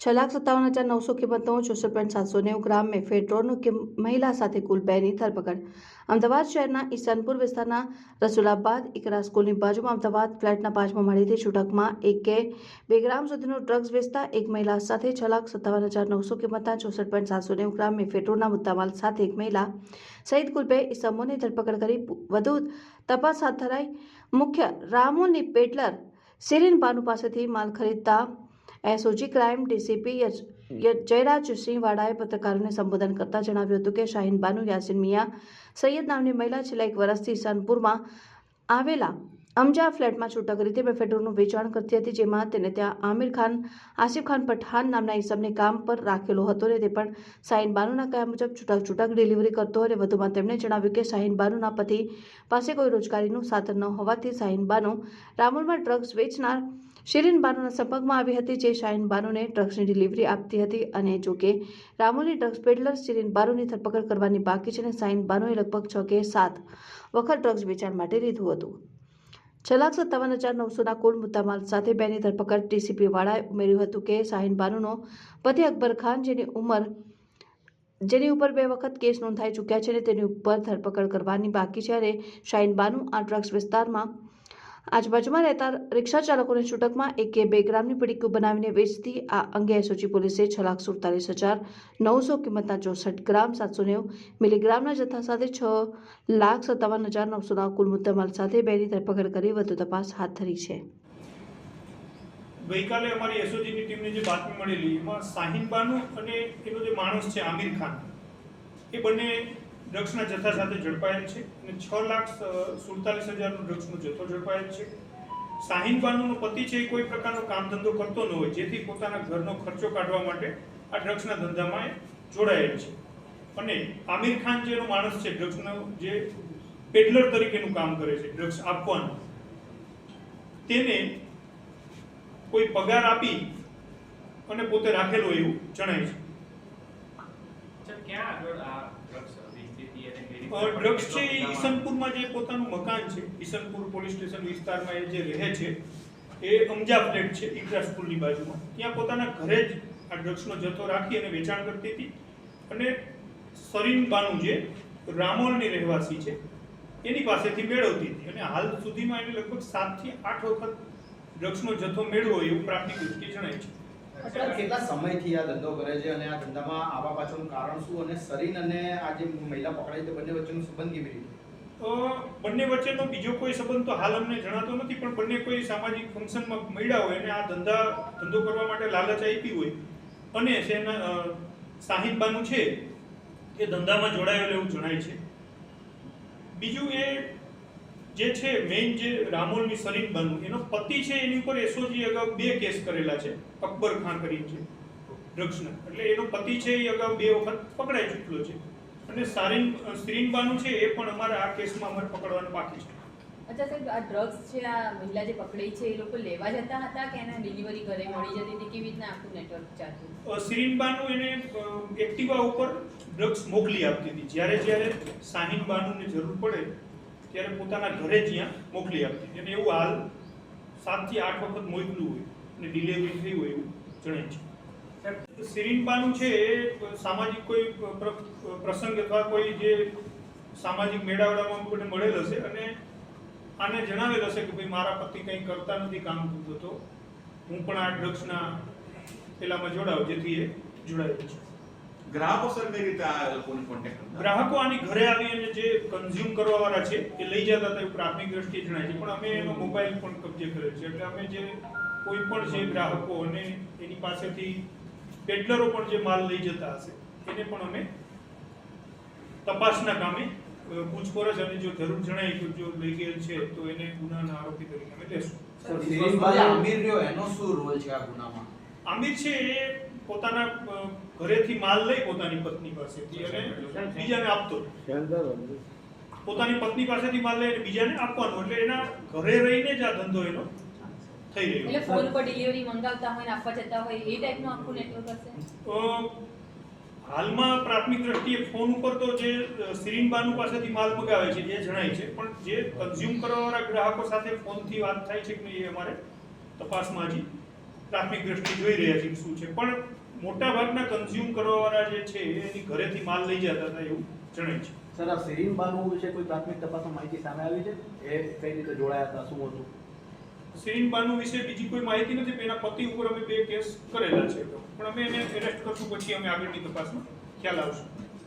છ લાખ સત્તાવન હજાર નવસો કિંમતનો ચોસઠ પોઈન્ટ સાતસો નેવું ગ્રામ મેફેડ્રોનનું કે મહિલા સાથે કુલ બેની ધરપકડ. અમદાવાદ શહેરના ઈશાનપુર વિસ્તારના રસુલાબાદ એકરા સ્કૂલની બાજુમાં અમદાવાદ ફ્લેટના પાંચમા માળીથી છૂટકમાં એક કે બે ગ્રામ સુધીનું ડ્રગ્સ વેચતા એક મહિલા સાથે છ લાખ સત્તાવન હજાર નવસો કિંમતના ચોસઠ પોઈન્ટ સાતસો નેવું ગ્રામ મેફેડ્રોનના મુદ્દામાલ સાથે એક મહિલા સહિત કુલ બે ઇસમોની ધરપકડ કરી. વધુ તપાસ હાથ ધરાઈ મુખ્ય રામોની પેટલર સિરીન બાનુ પાસેથી માલ ખરીદતા એસઓજી ક્રાઇમ ડીસીપી જયરાજસિંહ વાડાએ પત્રકારોને સંબોધન કરતા જણાવ્યું હતું કે શાહીન બાનુ યાસીન મિયા સૈયદ નામની મહિલા છેલ્લા એક વર્ષથી ઈશાનપુરમાં આવેલા અમજા ફ્લેટમાં છૂટક રીતે મેફેડ્રોનનું વેચાણ કરતી હતી, જેમાં તેને ત્યાં આમિર ખાન, આસિફ ખાન પઠાન નામના ઈસમને કામ પર રાખેલો હતો અને તે પણ સાહિન બાનુના કહ્યા મુજબ છૂટક છૂટક ડિલિવરી કરતો અને વધુમાં તેમણે જણાવ્યું કે સાહિન બાનુના પતિ પાસે કોઈ રોજગારીનું સાધન ન હોવાથી સાહિન બાનુ રામોલમાં ડ્રગ્સ વેચનાર શિરીન બાનુના સંપર્કમાં આવી હતી, જે શાહીન બાનુને ડ્રગ્સની ડિલિવરી આપતી હતી. અને જો કે રામોલી ડ્રગ્સ પેડલર શિરીન બાનુની ધરપકડ કરવાની બાકી છે અને શાહીન બાનુએ લગભગ છ કે સાત વખત ડ્રગ્સ વેચાણ માટે લીધું હતું. છ લાખ સત્તાવન હજાર નવસોના કુલ મુદ્દામાલ સાથે બેની ધરપકડ ટીસીપી વાળાએ ઉમેર્યું હતું કે શાહીન બાનુનો પતિ અકબર ખાન જેની ઉંમર, જેની ઉપર બે વખત કેસ નોંધાઈ ચૂક્યા છે અને તેની ઉપર ધરપકડ કરવાની બાકી છે. અને શાહીન બાનુ આ ડ્રગ્સ વિસ્તારમાં આજુબાજુમાં રહેતા રિક્ષા ચાલકોને છૂટકમાં એક કે બે ગ્રામની પડીકું બનાવીને વેચતી આ અંગે એસઓજી પોલીસે છ લાખ સુડતાલીસ હજાર નવસો કિંમતના ચોસઠ ગ્રામ સાતસો નેવું મિલીગ્રામના જથ્થા સાથે છ લાખ સત્તાવન હજાર નવસોના કુલ મુદ્દામાલ સાથે બેની ધરપકડ કરી વધુ તપાસ હાથ ધરી છે. ગઈકાલે અમારી એસઓજીની ટીમને જે બાતમી મળેલી એમાં બાનુ અને એનો જે માણસ છે, આમિર ખાન, એ બંને ડ્રગ્સના જથ્થા સાથે ઝડપાયેલ છે અને છ લાખ સુડતાલીસ હજારનો ડ્રગ્સનો જથ્થો ઝડપાયેલ છે. શાહીન બાનુનો પતિ છે એ કોઈ પ્રકારનો કામ ધંધો કરતો ન હોય, જેથી પોતાના ઘરનો ખર્ચો કાઢવા માટે આ ડ્રગ્સના ધંધામાં જોડાયેલ છે. અને આમિર ખાન જેનો માણસ છે, ડ્રગ્સનો જે પેડલર તરીકેનું કામ કરે છે, ડ્રગ્સ આપવાનું, તેને કોઈ પગાર આપી અને પોતે રાખેલો એવું જણાય છે. ક્યાં આગળ આ ડ્રગ્સ છે એ ઈસનપુરમાં જે પોતાનું મકાન છે, ઈસનપુર પોલીસ સ્ટેશન વિસ્તારમાં એ જે રહે છે, એ અમજા ફ્લેટ છે ઇકરા સ્કૂલની બાજુમાં. ત્યાં પોતાના ઘરે જ આ ડ્રગ્સનો જથ્થો રાખી અને વેચાણ કરતી હતી. અને સરીન બાનુ જે રામોલની રહેવાસી છે, એની પાસેથી મેળવતી હતી. અને હાલ સુધીમાં એને લગભગ સાતથી આઠ વખત ડ્રગ્સનો જથ્થો મેળવ્યો એવું પ્રાથમિક દૃષ્ટિએ જણાય છે. કેટલા સમયથી આ ધંધો કરે છે અને આ ધંધામાં આવવા પાછળનું કારણ શું અને સરીન અને આ જે મહિલા પકડાઈ છે બંને વચ્ચેનો સંબંધ કેવી રીતે? બંને વચ્ચેનો બીજો કોઈ સંબંધ તો હાલ અમને જણાતો નથી પણ બંને કોઈ સામાજિક ફંક્શનમાં મળ્યા હોય અને આ ધંધા ધંધો કરવા માટે લાલચ આપી હોય. અને અ, સાહિદ છે એ ધંધામાં જોડાયેલું એવું જણાય છે. બીજું એ જે છે મેઇન જે રામોલની સરીન બાનુ એનો પતિ છે એની ઉપર એસઓજી અગાઉ બે કેસ કરેલા છે અકબર ખાન કરીને છે ડ્રગ્સના એટલે એનો પતિ છે એ અગાઉ બે વખત પકડાઈ ચૂકેલો છે. અને સારીન શ્રીન બાનુ છે એ પણ અમારા આ કેસમાં અમારે પકડવાનું બાકી છે. અચ્છા સાહેબ આ ડ્રગ્સ છે આ મહિલા જે પકડી છે એ લોકો લેવા જતા હતા કે એને ડિલિવરી ઘરે મળી જતી હતી? કેવી રીતના આખું નેટવર્ક ચાલતું અ, શ્રીન બાનુ એને એક્ટિવા ઉપર ડ્રગ્સ મોકલી આપતી હતી. જ્યારે જ્યારે સાહિન બાનુને જરૂર પડે ત્યારે પોતાના ઘરે ત્યાં મોકલી આપતી એટલે એવું હાલ સાતથી આઠ વખત મોકલું હોય અને ડિલિવરી થઈ હોય એવું જણાય છે. સાહેબ, છે એ સામાજિક કોઈ પ્રસંગ અથવા કોઈ જે સામાજિક મેળાવડામાં કોઈને મળેલ હશે અને આને જણાવેલ હશે કે ભાઈ મારા પતિ કંઈ કરતા નથી કામ કરતો તો હું પણ આ ડ્રગ્સના પેલામાં જોડાવ જેથી એ જોડાયેલું છે. ગ્રાહકો સર કઈ રીતે આ લોકોને કોન્ટેક્ટ કરતા? ગ્રાહકો આની ઘરે આવી અને જે કન્ઝ્યુમ કરવા વાળા છે એ લઈ જતા હતા એવું પ્રાથમિક દ્રષ્ટિએ જણાય છે. પણ અમે એનો મોબાઈલ પણ કબજે કર્યો છે. એટલે અમે જે કોઈ પણ જે ગ્રાહકો અને એની પાસેથી પેડલરો પણ જે માલ લઈ જતા હશે એને પણ અમે તપાસના કામે પૂછપરછ અને જો જરૂર જણાય કે જો લઈ ગયેલ છે તો એને ગુનાના આરોપી તરીકે અમે લેશું. આમિર રહ્યો એનો શું રોલ છે આ ગુનામાં? આમિર છે એ પોતાના ઘરેથી માલ લઈ પોતાની પત્ની પાસેથી અને બીજાને આપતો. પોતાની પત્ની પાસેથી માલ લઈ અને બીજાને આપવાનો. એટલે એના ઘરે રહીને જ આ ધંધો એનો થઈ રહ્યો એટલે ફોન પર ડિલિવરી મંગાવતા હોય ને આપવા જતા હોય એ ટાઈપનું આખું નેટવર્ક હશે? હાલમાં પ્રાથમિક દ્રષ્ટિએ ફોન ઉપર તો જે સિરીનબાનુ પાસેથી માલ મગાવે છે એ જણાય છે. પણ જે કન્ઝ્યુમ કરવાવાળા ગ્રાહકો સાથે ફોનથી વાત થાય છે કે નહીં એ અમારે તપાસમાં હજી પ્રાથમિક દ્રષ્ટિ જોઈ રહ્યા છીએ શું છે. પણ મોટા ભાગના કન્ઝ્યુમ કરવાવાળા જે છે એની ઘરેથી માલ લઈ જતા હતા એવું જણાય છે. સર આ સિરીન બાનુ વિશે કોઈ પ્રાથમિક તપાસમાં માહિતી સામે આવી છે? એ કઈ રીતે જોડાયા હતા? શું હતું? સિરીન બાનુ વિશે બીજી કોઈ માહિતી નથી પણ એના પતિ ઉપર અમે બે કેસ કરેલા છે. પણ અમે એને એરેસ્ટ કરશું પછી અમે આગળની તપાસમાં ખ્યાલ આવશે.